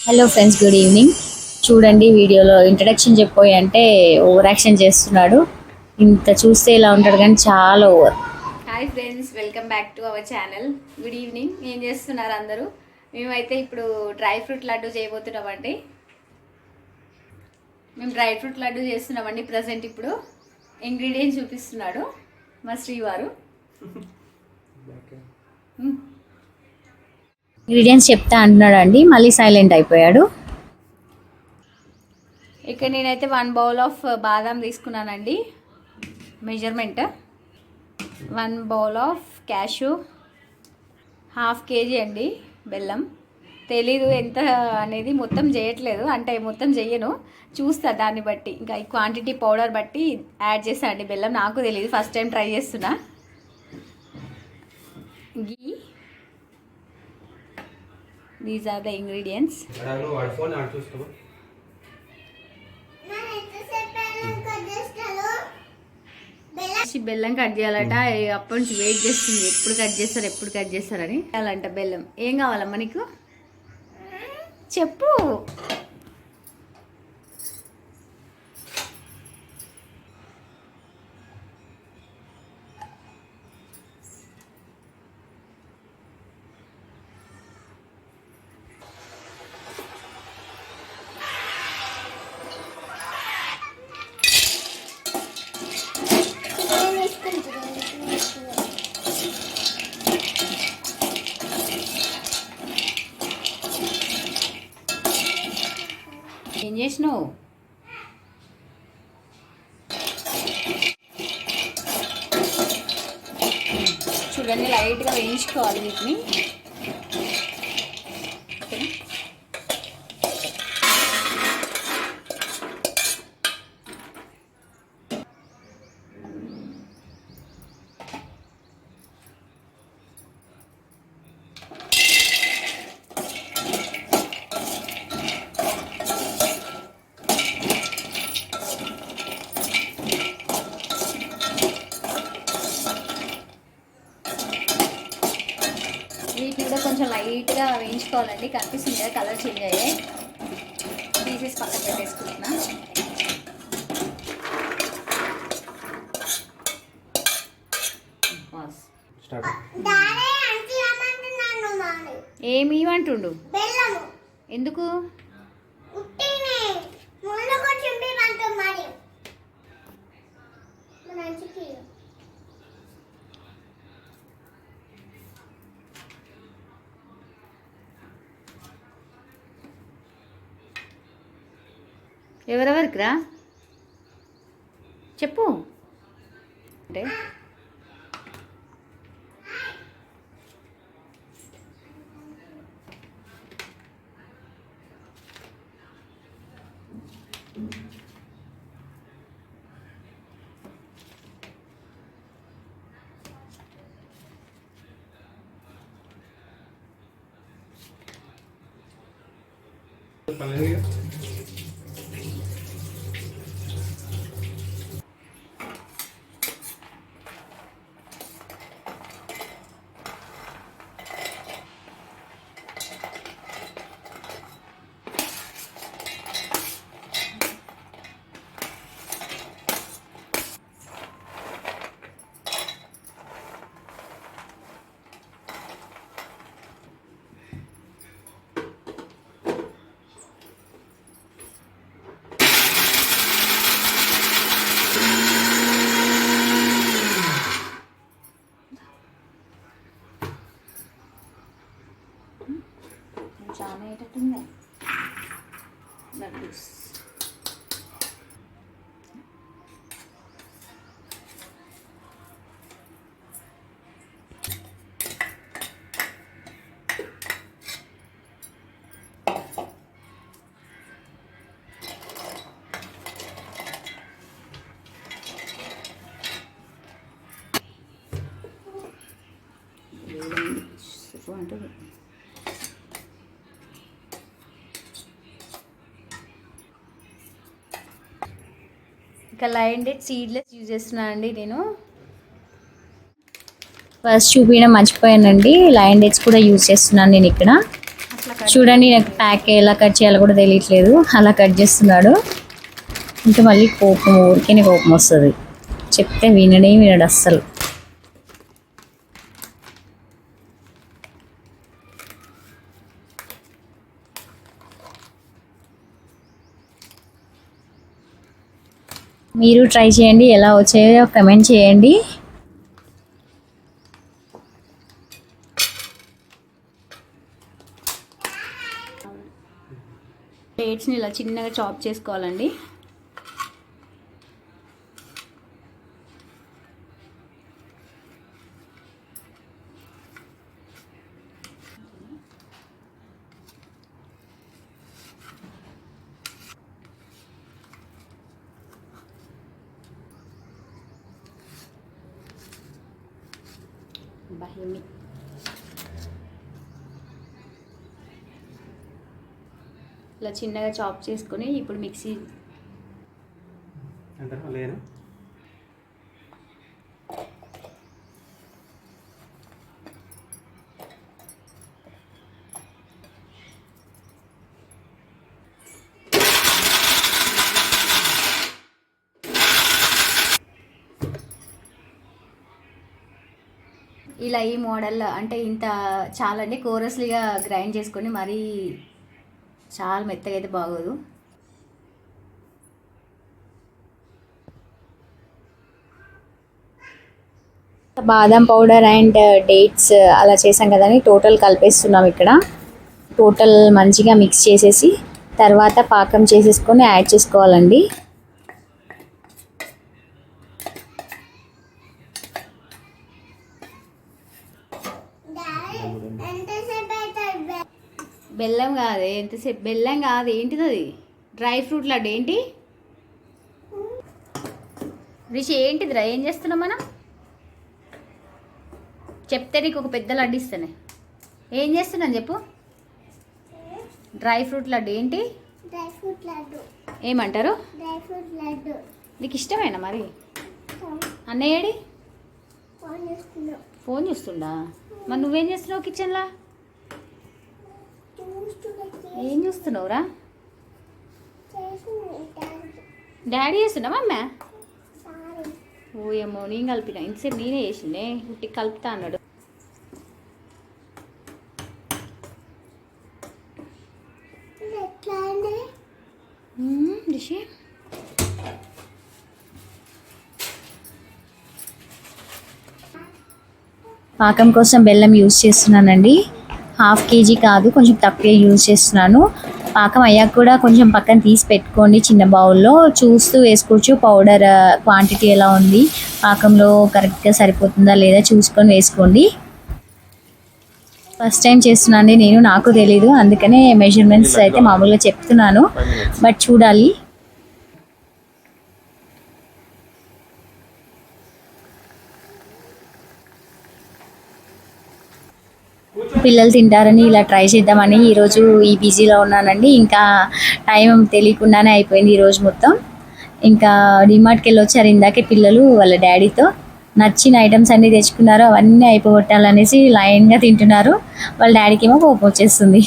Hello friends good evening చూడండి వీడియోలో introduction చెప్పోయి అంటే ఓవర్ యాక్షన్ చేస్తున్నాడు. ఇంత చూస్తే ఇలా ఉంటాడు కానీ చాలా over hi friends welcome back to our channel good evening ఏం చేస్తున్నారు అందరూ? మేమైతే ఇప్పుడు డ్రై ఫ్రూట్ లడ్డు చేయబోతున్నామండి. మేము డ్రై ఫ్రూట్ లడ్డు చేస్తున్నామండి ప్రజెంట్ ఇప్పుడు. ఇంగ్రీడియంట్స్ చూపిస్తున్నాడు మా శ్రీవారు. ఇంగ్రీడియంట్స్ చెప్తా అంటున్నాడండి. మళ్ళీ సైలెంట్ అయిపోయాడు. ఇక్కడ నేనైతే వన్ బౌల్ ఆఫ్ బాదాం తీసుకున్నానండి. Measurement one bowl of cashew half KG అండి బెల్లం. తెలీదు ఎంత అనేది మొత్తం చేయట్లేదు. అంటే మొత్తం చెయ్యను. చూస్తా దాన్ని బట్టి. ఇంకా ఈ క్వాంటిటీ పౌడర్ బట్టి యాడ్ చేస్తాను అండి బెల్లం. నాకు తెలియదు ఫస్ట్ టైం ట్రై చేస్తున్నా. Ghee these are the ingredients బెల్లం కట్ చేయాలట. అప్పటి నుంచి వెయిట్ చేస్తుంది. ఎప్పుడు కట్ చేస్తారు ఎప్పుడు కట్ చేస్తారని. చేయాలంట బెల్లం. ఏం కావాలమ్మా నీకు? చెప్పు ఏం చేసినావు? చూడండి లైట్గా వేయించుకోవాలి వీటిని ఓకే. వీటిని కూడా కొంచెం వేయించుకోవాలండి కనిపిస్తుంది కదా కలర్ చేంజ్ అయ్యాయి. తీసేసి పక్కన పెట్టేసుకుంటున్నా. బాస్. స్టార్ట్ ఏమి అంటుండు బెల్లము. ఎందుకు ఉట్టిని ముళ్ళు కొట్టింపి అంటూ మరి మంచికి ఎవరెవరికిరా? చెప్పు. అంటే? చాలా Thank you. అయ్యేటట్టుంది లడ్డూస్ ఇంకా లైన్ డేట్ సీడ్లెస్ యూజ్ చేస్తున్నాను అండి నేను. ఫస్ట్ చూపించడం మర్చిపోయానండి. లైన్ డేట్స్ కూడా యూజ్ చేస్తున్నాను నేను ఇక్కడ. చూడండి నాకు ప్యాక్ ఎలా కట్ చేయాలో కూడా తెలియట్లేదు. అలా కట్ చేస్తున్నాడు. ఇంకా మళ్ళీ కోపం ఊరికేనే కోపం వస్తుంది. చెప్తే వినడే వినడు అస్సలు. మీరు ట్రై చేయండి ఎలా వచ్చాయో కమెంట్ చేయండి. ప్లేట్స్ని ఇలా చిన్నగా చాప్ చేసుకోవాలండి. బహిమి ఇలా చిన్నగా చాప్ చేసుకొని ఇప్పుడు మిక్సీ లేనా. ఇలా ఈ మోడల్ అంటే ఇంత చాలా అండి కోరస్లీగా గ్రైండ్ చేసుకొని మరీ చాలా మెత్తగా అయితే బాగోదు. బాదం పౌడర్ అండ్ డేట్స్ అలా చేసాం కదని టోటల్ కలిపేస్తున్నాం ఇక్కడ. టోటల్ మంచిగా మిక్స్ చేసేసి తర్వాత పాకం చేసేసుకొని యాడ్ చేసుకోవాలండి డాడీ ఎంతసేపు అవుతుంది బెల్లం కాదు ఎంతసేపు? బెల్లం కాదు ఏంటిది అది? డ్రై ఫ్రూట్ లడ్డు ఏంటి? రిషి ఏంటిదిరా ఏం చేస్తున్నాం మనం? చెప్తే నీకు ఒక పెద్ద లడ్డు ఇస్తానే. ఏం చేస్తున్నాను చెప్పు? డ్రై ఫ్రూట్ లడ్డు ఏంటి? Dry fruit laddu. ఏమంటారు? Dry fruit laddu. నీకు ఇష్టమేనా మరి? అన్నయ్యడి ఫోన్ చూస్తుండా? మరి నువ్వేం చేస్తున్నావు కిచెన్లో? ఏం చూస్తున్నావురా? డాడీ చేస్తున్నావా అమ్మ? ఓయమ్మో ఓ ఏమో నేను కలిపిన. ఇంతసేపు నేనే చేసిండే ఉట్టి కలుపుతా అన్నాడు. రిషి? పాకం కోసం బెల్లం యూజ్ చేస్తున్నానండి. హాఫ్ కేజీ కాదు కొంచెం తక్కువే యూజ్ చేస్తున్నాను. పాకం అయ్యాక కూడా కొంచెం పక్కన తీసి పెట్టుకోండి చిన్న బౌల్లో. చూస్తూ వేసుకోవచ్చు పౌడర్ క్వాంటిటీ ఎలా ఉంది పాకంలో కరెక్ట్గా సరిపోతుందా లేదా చూసుకొని వేసుకోండి. ఫస్ట్ టైం చేస్తున్నానండి నేను నాకు తెలీదు అందుకనే మెజర్మెంట్స్ అయితే మామూలుగా చెప్తున్నాను. బట్ చూడాలి. పిల్లలు తింటారని ఇలా ట్రై చేద్దామని ఈరోజు ఈ బిజీలో ఉన్నానండి. ఇంకా టైం తెలియకుండానే అయిపోయింది ఈరోజు మొత్తం. ఇంకా డిమార్ట్కి వెళ్ళి వచ్చారు ఇందాకే పిల్లలు వాళ్ళ డాడీతో నచ్చిన ఐటమ్స్ అన్నీ తెచ్చుకున్నారు అవన్నీ అయిపోగొట్టాలనేసి లైన్గా తింటున్నారు. వాళ్ళ డాడీకి ఏమో కోపం వచ్చేస్తుంది.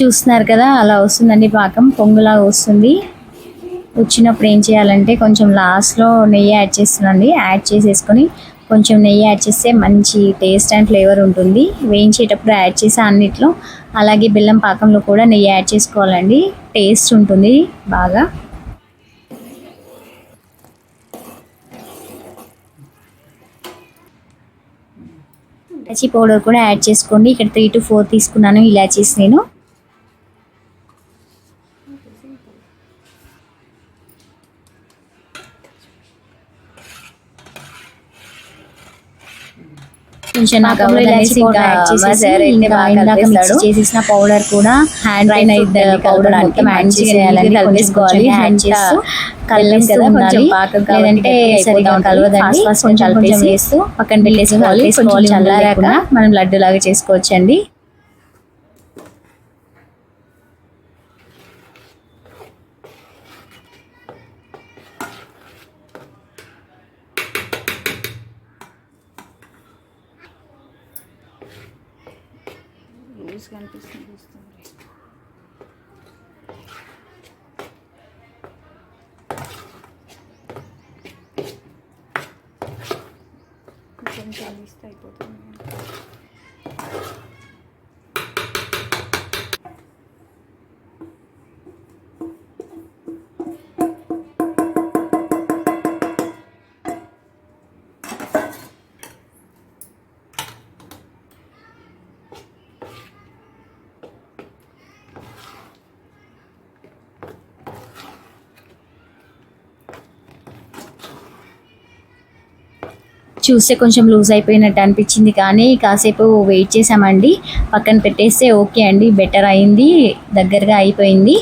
చూస్తున్నారు కదా అలా వస్తుందండి పాకం పొంగులా వస్తుంది. వచ్చినప్పుడు ఏం చేయాలంటే కొంచెం లాస్ట్లో నెయ్యి యాడ్ చేస్తున్నాండి యాడ్ చేసేసుకొని కొంచెం నెయ్యి యాడ్ చేస్తే మంచి టేస్ట్ అండ్ ఫ్లేవర్ ఉంటుంది. వేయించేటప్పుడు యాడ్ చేసే అన్నిట్లో అలాగే బెల్లం పాకంలో కూడా నెయ్యి యాడ్ చేసుకోవాలండి. టేస్ట్ ఉంటుంది బాగా. ఇలాచీ పౌడర్ కూడా యాడ్ చేసుకోండి. ఇక్కడ త్రీ టు ఫోర్ తీసుకున్నాను ఇలాచీస్ నేను కొంచెం నాకు పాకంలో ఇలాచీ ఇంకా powder add చేసేసి మా sir అయితే చేసేసిన పౌడర్ కూడా హ్యాండ్ రైన్ అయితే పౌడర్ మొత్తం యాడ్ చేసేయాలండి కలిపేసుకోవాలి హ్యాండ్ కదా, కొంచెం పాకం లేదంటే సరిగా కలవదండి. Fast కొంచెం కలిపేసి పక్కన పెట్టేసుకోవాలి. కొంచెం చల్లారాక మనం లడ్డు లాగా చేసుకోవచ్చండి. కనిపిస్తుంది చూస్తే కొంచెం లూజ్ అయిపోయినట్టు అనిపించింది కానీ కాసేపు వెయిట్ చేసామండి పక్కన పెట్టేస్తే ఓకే అండి బెటర్ అయింది దగ్గరగా అయిపోయింది.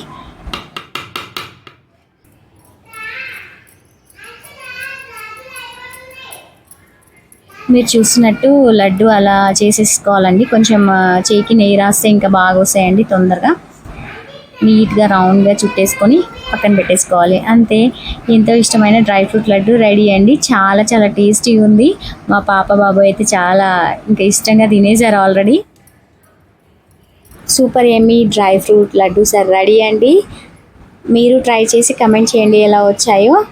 మీరు చూసినట్టు లడ్డు అలా చేసేసుకోవాలండి. కొంచెం చేయికి నెయ్యి రాస్తే ఇంకా బాగా వస్తాయండి తొందరగా. నీట్గా రౌండ్గా చుట్టేసుకొని పక్కన పెట్టేసుకోవాలి. అంతే. ఎంతో ఇష్టమైన డ్రై ఫ్రూట్ లడ్డు రెడీ అండి. చాలా చాలా టేస్టీ ఉంది. మా పాప బాబు అయితే చాలా ఇంకా ఇష్టంగా తినేసారు ఆల్రెడీ. సూపర్ ఏమి dry fruit laddu sir ready అండి. మీరు ట్రై చేసి కమెంట్ చేయండి ఎలా వచ్చాయో.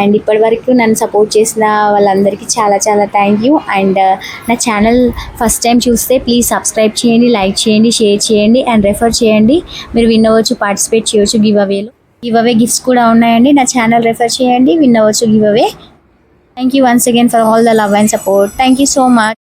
అండ్ ఇప్పటివరకు నన్ను సపోర్ట్ చేసిన వాళ్ళందరికీ చాలా చాలా థ్యాంక్ యూ. అండ్ uh, నా ఛానల్ ఫస్ట్ టైం చూస్తే ప్లీజ్ సబ్స్క్రైబ్ చేయండి లైక్ చేయండి షేర్ చేయండి అండ్ రెఫర్ చేయండి. మీరు విన్ అవ్వచ్చు పార్టిసిపేట్ చేయవచ్చు గివ్ అవేలో గివ్ అవే గిఫ్ట్స్ కూడా ఉన్నాయండి. నా ఛానల్ రెఫర్ చేయండి విన్ అవ్వచ్చు give away. Thank you once again for all the love and support. Thank you so much.